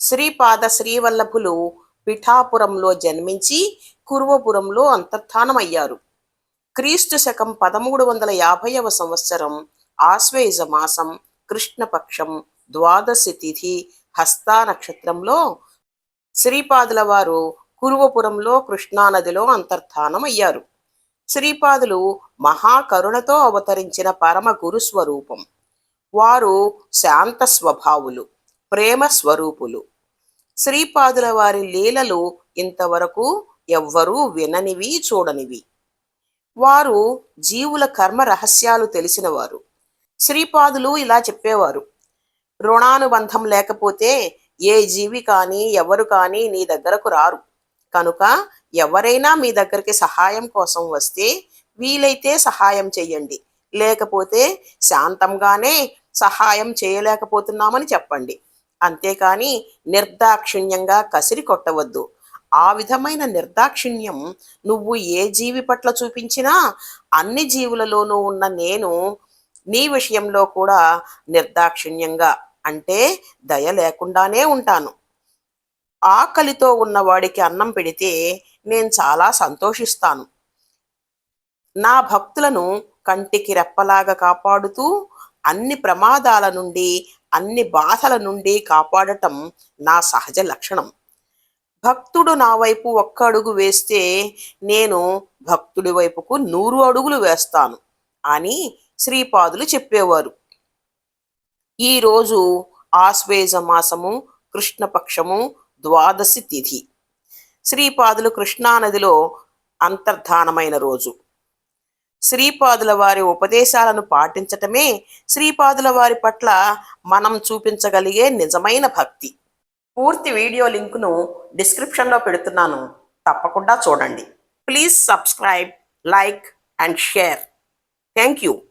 శ్రీపాద శ్రీవల్లభులు పిఠాపురంలో జన్మించి కురువపురంలో అంతర్ధానమయ్యారు. క్రీస్తు శకం పదమూడు వందల యాభైవ సంవత్సరం ఆశ్వేజ మాసం కృష్ణపక్షం ద్వాదశి తిథి హస్తా నక్షత్రంలో శ్రీపాదుల వారు కురువపురంలో కృష్ణానదిలో అంతర్ధానమయ్యారు. శ్రీపాదులు మహాకరుణతో అవతరించిన పరమ గురుస్వరూపం వారు శాంత స్వభావులు. ప్రేమ స్వరూపులు. శ్రీపాదుల వారి లీలలు ఇంతవరకు ఎవ్వరూ విననివి చూడనివి. వారు జీవుల కర్మ రహస్యాలు తెలిసినవారు. శ్రీపాదులు ఇలా చెప్పేవారు. రుణానుబంధం లేకపోతే ఏ జీవి కానీ ఎవరు కానీ నీ దగ్గరకు రారు. కనుక ఎవరైనా మీ దగ్గరికి సహాయం కోసం వస్తే వీలైతే సహాయం చెయ్యండి. లేకపోతే శాంతంగానే సహాయం చేయలేకపోతున్నామని చెప్పండి. అంతేకాని నిర్దాక్షిణ్యంగా కసిరి కొట్టవద్దు. ఆ విధమైన నిర్దాక్షిణ్యం నువ్వు ఏ జీవి పట్ల చూపించినా అన్ని జీవులలోనూ ఉన్న నేను నీ విషయంలో కూడా నిర్దాక్షిణ్యంగా అంటే దయ లేకుండానే ఉంటాను. ఆకలితో ఉన్నవాడికి అన్నం పెడితే నేను చాలా సంతోషిస్తాను. నా భక్తులను కంటికి రెప్పలాగా కాపాడుతూ అన్ని ప్రమాదాల నుండి అన్ని బాధల నుండి కాపాడటం నా సహజ లక్షణం. భక్తుడు నా వైపు ఒక్క అడుగు వేస్తే నేను భక్తుడి వైపుకు నూరు అడుగులు వేస్తాను అని శ్రీపాదులు చెప్పేవారు. ఈరోజు ఆశ్వేజ మాసము కృష్ణపక్షము ద్వాదశి తిథి. శ్రీపాదులు కృష్ణానదిలో అంతర్ధానమైన రోజు. శ్రీపాదుల వారి ఉపదేశాలను పాటించటమే శ్రీపాదుల వారి పట్ల మనం చూపించగలిగే నిజమైన భక్తి. పూర్తి వీడియో లింకును డిస్క్రిప్షన్లో పెడుతున్నాను. తప్పకుండా చూడండి. Please subscribe like and share. Thank you.